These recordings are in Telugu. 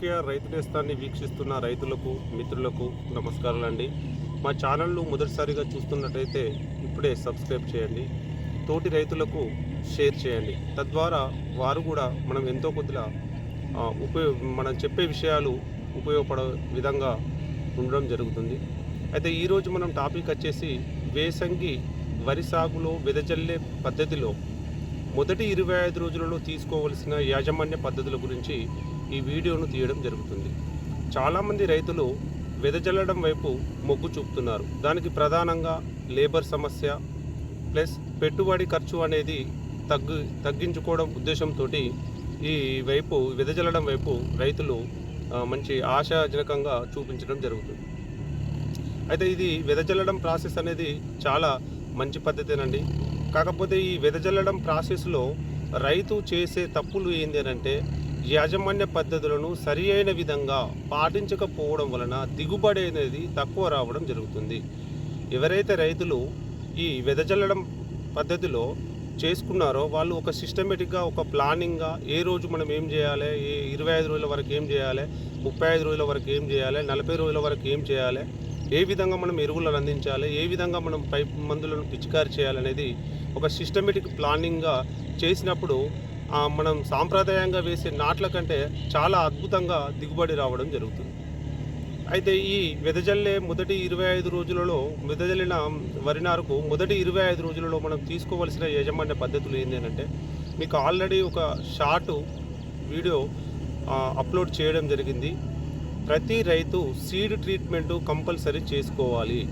కేఆర్ రైతు నేస్తాన్ని వీక్షిస్తున్న రైతులకు మిత్రులకు నమస్కారాలండి. మా ఛానల్ను మొదటిసారిగా చూస్తున్నట్టయితే ఇప్పుడే సబ్స్క్రైబ్ చేయండి. తోటి రైతులకు షేర్ చేయండి. తద్వారా వారు కూడా మనం ఎంతో కొద్దిగా ఉపయోగ మనం చెప్పే విషయాలు ఉపయోగపడే విధంగా ఉండడం జరుగుతుంది. అయితే ఈరోజు మనం టాపిక్ వచ్చేసి వేసంగి వరి సాగులో వెదజల్లే పద్ధతిలో మొదటి ఇరవై ఐదు రోజులలో తీసుకోవలసిన యాజమాన్య పద్ధతుల గురించి ఈ వీడియోను తీయడం జరుగుతుంది. చాలామంది రైతులు వెదజల్లడం వైపు మొగ్గు చూపుతున్నారు. దానికి ప్రధానంగా లేబర్ సమస్య ప్లస్ పెట్టుబడి ఖర్చు అనేది తగ్గు తగ్గించుకోవడం ఉద్దేశంతో ఈ వైపు వెదజల్లడం వైపు రైతులు మంచి ఆశాజనకంగా చూపించడం జరుగుతుంది. అయితే ఇది వెదజల్లడం ప్రాసెస్ అనేది చాలా మంచి పద్ధతేనండి. కాకపోతే ఈ వెదజల్లడం ప్రాసెస్లో రైతు చేసే తప్పులు ఏంటి అంటే యాజమాన్య పద్ధతులను సరి అయిన విధంగా పాటించకపోవడం వలన దిగుబడి అనేది తక్కువ రావడం జరుగుతుంది. ఎవరైతే రైతులు ఈ వెదజల్లడం పద్ధతిలో చేసుకున్నారో వాళ్ళు ఒక సిస్టమేటిక్గా ఒక ప్లానింగ్గా ఏ రోజు మనం ఏం చేయాలి ఏ ఇరవై ఐదు రోజుల వరకు ఏం చేయాలి ముప్పై ఐదు రోజుల వరకు ఏం చేయాలి నలభై రోజుల వరకు ఏం చేయాలి ఏ విధంగా మనం ఎరువులను అందించాలి ఏ విధంగా మనం పైప్ మందులను పిచికారి చేయాలనేది ఒక సిస్టమేటిక్ ప్లానింగ్గా చేసినప్పుడు మనం సాంప్రదాయంగా వేసే నాట్ల కంటే చాలా అద్భుతంగా దిగుబడి రావడం జరుగుతుంది. అయితే ఈ వెదజల్లే మొదటి ఇరవై ఐదు రోజులలో వెదజల్లిన వరినారుకు మొదటి ఇరవై ఐదు రోజులలో మనం తీసుకోవలసిన యాజమాన్య పద్ధతులు ఏంటి అంటే మీకు ఆల్రెడీ ఒక షార్ట్ వీడియో అప్లోడ్ చేయడం జరిగింది. ప్రతి రైతు సీడ్ ట్రీట్మెంట్ కంపల్సరీ చేసుకోవాలి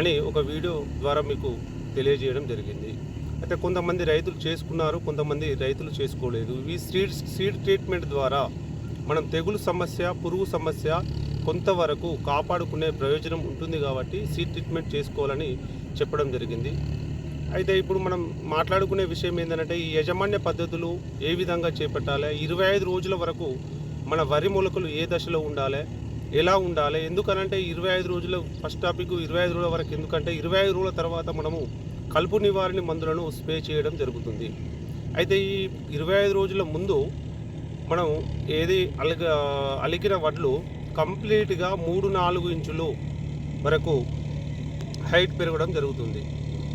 అని ఒక వీడియో ద్వారా మీకు తెలియజేయడం జరిగింది. అయితే కొంతమంది రైతులు చేసుకున్నారు కొంతమంది రైతులు చేసుకోలేదు. ఈ సీడ్ సీడ్ ట్రీట్మెంట్ ద్వారా మనం తెగులు సమస్య పురుగు సమస్య కొంతవరకు కాపాడుకునే ప్రయోజనం ఉంటుంది కాబట్టి సీడ్ ట్రీట్మెంట్ చేసుకోవాలని చెప్పడం జరిగింది. అయితే ఇప్పుడు మనం మాట్లాడుకునే విషయం ఏంటంటే ఈ యజమాన్య పద్ధతులు ఏ విధంగా చేపట్టాలి? ఇరవై ఐదు రోజుల వరకు మన వరి మొలకలు ఏ దశలో ఉండాలి? ఎలా ఉండాలి? ఎందుకనంటే ఇరవై ఐదు రోజుల ఫస్ట్ టాపిక్ ఇరవై ఐదు రోజుల వరకు ఎందుకంటే ఇరవై ఐదు రోజుల తర్వాత మనము కలుపు నివారణ మందులను స్ప్రే చేయడం జరుగుతుంది. అయితే ఈ ఇరవై ఐదు రోజుల ముందు మనం ఏది అలిగ అలికిన వడ్లు కంప్లీట్గా మూడు నాలుగు ఇంచులు వరకు హైట్ పెరగడం జరుగుతుంది.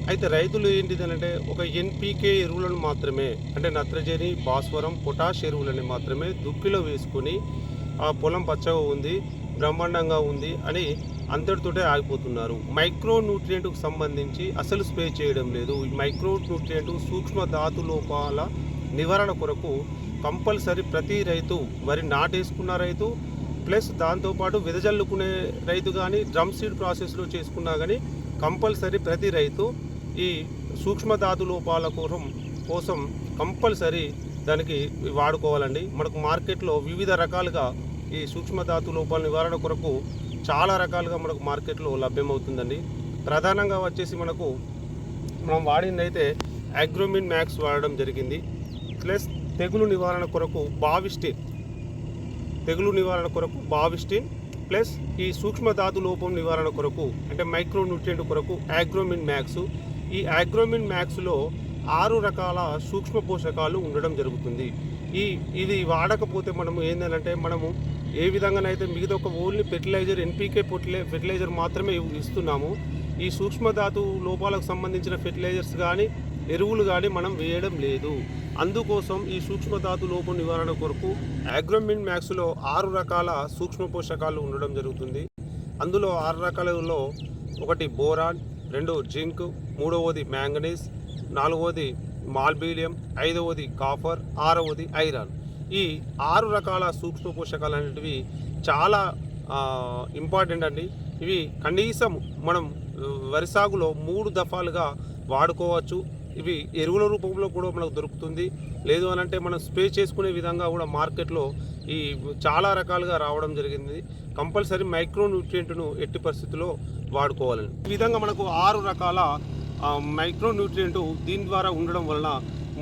అయితే రైతులు ఏంటిదనంటే ఒక ఎన్పీకే ఎరువులను మాత్రమే అంటే నత్రజని భాస్వరం పొటాష్ ఎరువులని మాత్రమే దుక్కిలో వేసుకొని ఆ పొలం పచ్చగా ఉంది బ్రహ్మాండంగా ఉంది అని అంతటితోటే ఆగిపోతున్నారు. మైక్రో న్యూట్రియంట్కు సంబంధించి అసలు స్ప్రే చేయడం లేదు. ఈ మైక్రో న్యూట్రియంట్ సూక్ష్మ ధాతు లోపాల నివారణ కొరకు కంపల్సరీ ప్రతి రైతు వరి నాటేసుకున్న రైతు ప్లస్ దాంతోపాటు వెదజల్లుకునే రైతు కానీ డ్రమ్ సీడ్ ప్రాసెస్లో చేసుకున్నా కానీ కంపల్సరీ ప్రతి రైతు ఈ సూక్ష్మ ధాతు లోపాల కోసం కోసం కంపల్సరీ దానికి వాడుకోవాలండి. మనకు మార్కెట్లో వివిధ రకాలుగా ఈ సూక్ష్మ ధాతు లోపాల నివారణ కొరకు చాలా రకాలుగా మనకు మార్కెట్లో లభ్యమవుతుందండి. ప్రధానంగా వచ్చేసి మనకు మనం వాడిందైతే అగ్రోమిన్ మ్యాక్స్ వాడడం జరిగింది. ప్లస్ తెగులు నివారణ కొరకు బావిస్టిన్ తెగులు నివారణ కొరకు బావిస్టిన్ ప్లస్ ఈ సూక్ష్మధాతు లోపం నివారణ కొరకు అంటే మైక్రోన్యూట్రియంట్ కొరకు ఆగ్రోమిన్ మ్యాక్స్. ఈ ఆగ్రోమిన్ మ్యాక్స్లో ఆరు రకాల సూక్ష్మ పోషకాలు ఉండడం జరుగుతుంది. ఈ ఇది వాడకపోతే మనము ఏంటంటే మనము ఏ విధంగానైతే మిగతా ఒక only fertiliser NPK fertiliser fertiliser మాత్రమే ఇస్తున్నాము. ఈ సూక్ష్మధాతు లోపాలకు సంబంధించిన ఫెర్టిలైజర్స్ కానీ ఎరువులు కానీ మనం వేయడం లేదు. అందుకోసం ఈ సూక్ష్మధాతు లోపం నివారణ కొరకు అగ్రోమిన్ మ్యాక్స్లో ఆరు రకాల సూక్ష్మ పోషకాలు ఉండడం జరుగుతుంది. అందులో ఆరు రకాలలో ఒకటి బోరాన్ రెండు జింక్ మూడవది మ్యాంగనీస్ నాలుగవది మాల్బీలియం ఐదవది కాఫర్ ఆరవది ఐరన్. ఈ ఆరు రకాల సూక్ష్మ పోషకాలు అనేటివి చాలా ఇంపార్టెంట్ అండి. ఇవి కనీసం మనం వరి సాగులో మూడు దఫాలుగా వాడుకోవచ్చు. ఇవి ఎరువుల రూపంలో కూడా మనకు దొరుకుతుంది. లేదు అని అంటే మనం స్ప్రే చేసుకునే విధంగా కూడా మార్కెట్లో ఈ చాలా రకాలుగా రావడం జరిగింది. కంపల్సరీ మైక్రో న్యూట్రియంట్ను ఎట్టి పరిస్థితుల్లో వాడుకోవాలని. ఈ విధంగా మనకు ఆరు రకాల మైక్రో న్యూట్రియంట్ దీని ద్వారా ఉండడం వలన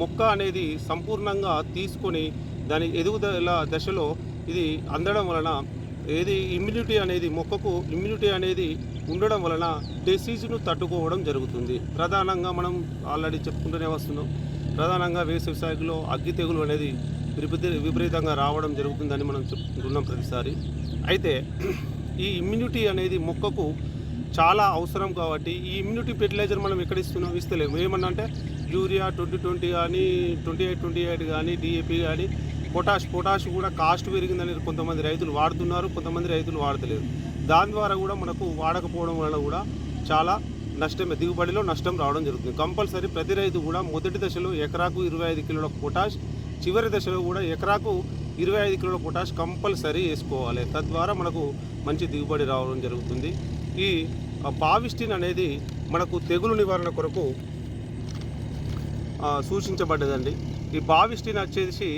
మొక్క అనేది సంపూర్ణంగా తీసుకొని దాని ఎదుగుదల దశలో ఇది అందడం వలన ఏది ఇమ్యూనిటీ అనేది మొక్కకు ఇమ్యూనిటీ అనేది ఉండడం వలన డిసీజ్ను తట్టుకోవడం జరుగుతుంది. ప్రధానంగా మనం ఆల్రెడీ చెప్పుకుంటూనే వస్తున్నాం. ప్రధానంగా వేసవి సాగులో అగ్గి తెగులు అనేది విపరీత విపరీతంగా రావడం జరుగుతుందని మనం చెప్పుకుంటున్నాం ప్రతిసారి. అయితే ఈ ఇమ్యూనిటీ అనేది మొక్కకు చాలా అవసరం కాబట్టి ఈ ఇమ్యూనిటీ ఫెర్టిలైజర్ మనం ఎక్కడ ఇస్తున్నాం ఇస్తలేము. ఏమన్నా అంటే యూరియా ట్వంటీ ట్వంటీ కానీ ట్వంటీ ఎయిట్ ట్వంటీ ఎయిట్ కానీ డిఏపి కానీ పొటాష్ పొటాష్ కూడా కాస్ట్ పెరిగిందని కొంతమంది రైతులు వాడుతున్నారు కొంతమంది రైతులు వాడతలేరు. దాని ద్వారా కూడా మనకు వాడకపోవడం వల్ల కూడా చాలా నష్టమే దిగుబడిలో నష్టం రావడం జరుగుతుంది. కంపల్సరీ ప్రతి రైతు కూడా మొదటి దశలో ఎకరాకు ఇరవై ఐదు కిలోల పొటాష్ చివరి దశలో కూడా ఎకరాకు ఇరవై ఐదు కిలోల పొటాష్ కంపల్సరీ వేసుకోవాలి. తద్వారా మనకు మంచి దిగుబడి రావడం జరుగుతుంది. ఈ ఆ, పావిస్టిన్ అనేది మనకు తెగులు నివారణ కొరకు సూచించబడ్డదండి. ఈ బావిస్టిన్ వచ్చేసి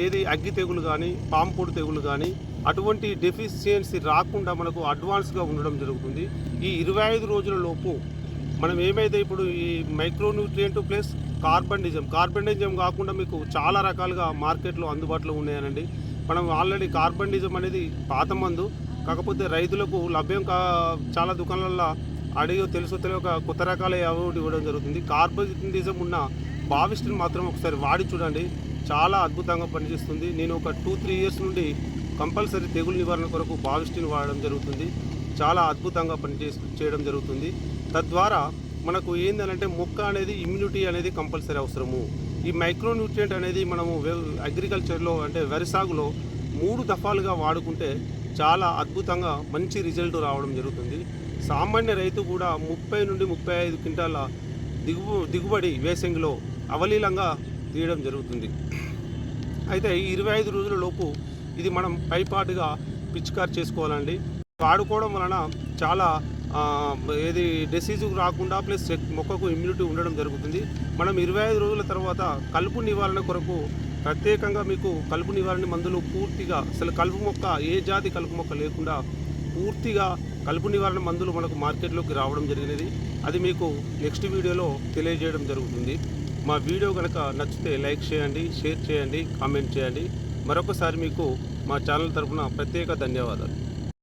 ఏది అగ్గి తెగులు కానీ పాంపుడు తెగులు కానీ అటువంటి డెఫిషియన్సీ రాకుండా మనకు అడ్వాన్స్గా ఉండడం జరుగుతుంది. ఈ ఇరవై ఐదు రోజుల లోపు మనం ఏమైతే ఇప్పుడు ఈ మైక్రోన్యూట్రియంట్ ప్లస్ కార్బనిజం కార్బనిజం కాకుండా మీకు చాలా రకాలుగా మార్కెట్లో అందుబాటులో ఉన్నాయనండి. మనం ఆల్రెడీ కార్బనిజం అనేది పాత మందు కాకపోతే రైతులకు లభ్యం కా చాలా దుకాణాలలో అడిగో తెలుసో తెలియక కొత్త రకాల అవార్డు ఇవ్వడం జరుగుతుంది. కార్బనిజం ఉన్న బావిస్ట్ని మాత్రం ఒకసారి వాడి చూడండి. చాలా అద్భుతంగా పనిచేస్తుంది. నేను ఒక టూ త్రీ ఇయర్స్ నుండి కంపల్సరీ తెగులు నివారణ కొరకు బావిస్టిన్ వాడడం జరుగుతుంది. చాలా అద్భుతంగా పనిచే చేయడం జరుగుతుంది. తద్వారా మనకు ఏంటంటే మొక్క అనేది ఇమ్యూనిటీ అనేది కంపల్సరీ అవసరము. ఈ మైక్రోన్యూట్రియంట్ అనేది మనము అగ్రికల్చర్లో అంటే వరి సాగులో మూడు దఫాలుగా వాడుకుంటే చాలా అద్భుతంగా మంచి రిజల్ట్ రావడం జరుగుతుంది. సామాన్య రైతు కూడా ముప్పై నుండి ముప్పై ఐదు క్వింటాల దిగుబ దిగుబడి వేసంగిలో అవలీలంగా తీయడం జరుగుతుంది. అయితే ఈ ఇరవై ఐదు రోజుల లోపు ఇది మనం పైపాటుగా పిచికారి చేసుకోవాలండి. వాడుకోవడం వలన చాలా ఏది డిసీజ్ రాకుండా ప్లస్ మొక్కకు ఇమ్యూనిటీ ఉండడం జరుగుతుంది. మనం ఇరవై ఐదు రోజుల తర్వాత కలుపు నివారణ కొరకు ప్రత్యేకంగా మీకు కలుపు నివారణ మందులు పూర్తిగా అసలు కలుపు మొక్క ఏ జాతి కలుపు మొక్క లేకుండా పూర్తిగా కలుపు నివారణ మందులు మనకు మార్కెట్లోకి రావడం జరిగినది. అది మీకు నెక్స్ట్ వీడియోలో తెలియజేయడం జరుగుతుంది. మా వీడియో కనుక నచ్చితే లైక్ చేయండి షేర్ చేయండి కామెంట్ చేయండి. మరొకసారి మీకు మా ఛానల్ తరఫున ప్రత్యేక ధన్యవాదాలు.